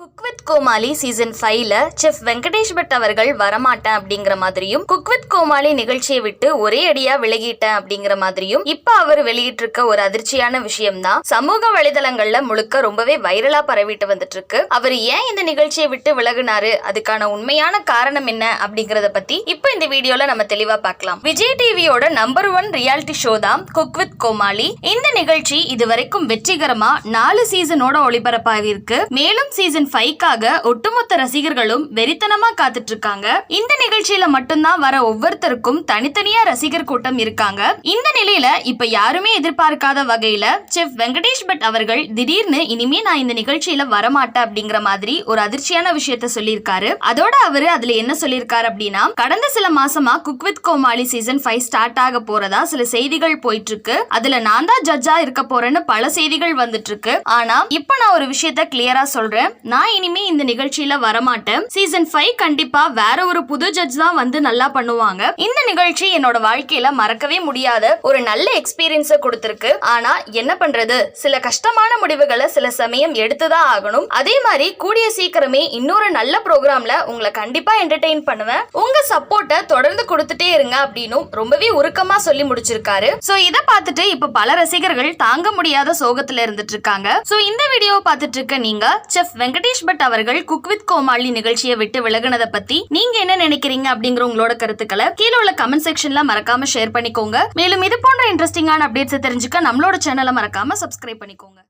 Cook with Comali season ஃபைவ்ல chef Venkatesh Bhat அவர்கள் வரமாட்டேன் அப்படிங்கிற மாதிரியும் குக் வித் கோமாளி நிகழ்ச்சியை விட்டு ஒரே அடியா விலகிட்டேன் அப்படிங்கிற மாதிரியும் இப்ப அவர் வெளியிட்டிருக்க ஒரு அதிர்ச்சியான விஷயம் தான் சமூக வலைதளங்கள்ல முழுக்க ரொம்பவே வைரலா பரவிட்டு வந்துட்டு இருக்கு அவர் ஏன் இந்த நிகழ்ச்சியை விட்டு விலகுனாரு? அதுக்கான உண்மையான காரணம் என்ன? அப்படிங்கறத பத்தி இப்ப இந்த வீடியோல நம்ம தெளிவா பார்க்கலாம். விஜய் டிவியோட நம்பர் ஒன் ரியாலிட்டி ஷோ தான் குக் வித் கோமாளி. இந்த நிகழ்ச்சி இதுவரைக்கும் வெற்றிகரமா நாலு சீசனோட ஒளிபரப்பாகிருக்கு மேலும் சீசன் ஃபைவ்க்காக ஒட்டுமொத்த ரசிகர்களும் வெறித்தனமா காத்துட்டு இருக்காங்க இந்த நிகழ்ச்சியில மட்டும்தான் வர ஒவ்வொருத்தருக்கும் தனித்தனியா ரசிகர் கூட்டம் இருக்காங்க. இந்த நிலையில இப்ப யாருமே எதிர்பார்க்காத வகையில செஃப் வெங்கடேஷ் பட் அவர்கள் திடீர்னு இனிமே நான் இந்த நிகழ்ச்சியில வரமாட்டேன் அப்படிங்கிற மாதிரி ஒரு அதிர்ச்சியான விஷயத்த சொல்லியிருக்காரு. அதோட அவரு அதுல என்ன சொல்லியிருக்காரு அப்படின்னா கடந்த சில மாசமா cook with Comali season five start ஆக போறதா சில செய்திகள் போயிட்டு இருக்கு அதுல நான் தான் ஜட்ஜா இருக்க போறேன்னு பல செய்திகள் வந்துட்டு இருக்கு ஆனா இப்ப நான் ஒரு விஷயத்த கிளியரா சொல்றேன். நான் நான் இனிமே இந்த நிகழ்ச்சியில வரமாட்டேன். சீசன் ஃபைவ் கண்டிப்பா வேற ஒரு புது ஜட்ஜ் தான் வந்து நல்லா பண்ணுவாங்க. இந்த நிகழ்ச்சி என்னோட வாழ்க்கையில மறக்கவே முடியாத ஒரு நல்ல எக்ஸ்பீரியன்ஸ கொடுத்திருக்கு. ஆனா என்ன பண்றது? சில கஷ்டமான முடிவுகளை சில சமயம் எடுத்துதான் ஆகணும். அதே மாதிரி கூடிய சீக்கிரமே இன்னொரு நல்ல ப்ரோக்ராம்ல உங்களை கண்டிப்பா என்டர்டெயின் பண்ணுவேன். உங்க சப்போர்ட்டை தொடர்ந்து கொடுத்துட்டே இருங்க அப்படின்னு ரொம்பவே உருக்கமா சொல்லி முடிச்சிருக்காரு. சோ இத பார்த்துட்டு இப்ப பல ரசிகர்கள் தாங்க முடியாத சோகத்துல இருந்துட்டு இருக்காங்க. சோ இந்த வீடியோ பார்த்துட்டு இருக்க நீங்க செஃப் வெங்கடேஷ் பட் அவர்கள் குக் வித் கோமாளி நிகழ்ச்சியை விட்டு விலகுனதை பத்தி நீங்க என்ன நினைக்கிறீங்க அப்படிங்கிற உங்களோட கருத்துக்களை கீழே உள்ள கமெண்ட் செக்ஷன்ல மறக்காம ஷேர் பண்ணிக்கோங்க. மேலும் இது போன்ற இன்ட்ரெஸ்டிங்கான அப்டேட்ஸ் தெரிஞ்சுக்க நம்மளோட சேனலை மறக்காம சப்ஸ்கிரைப் பண்ணிக்கோங்க.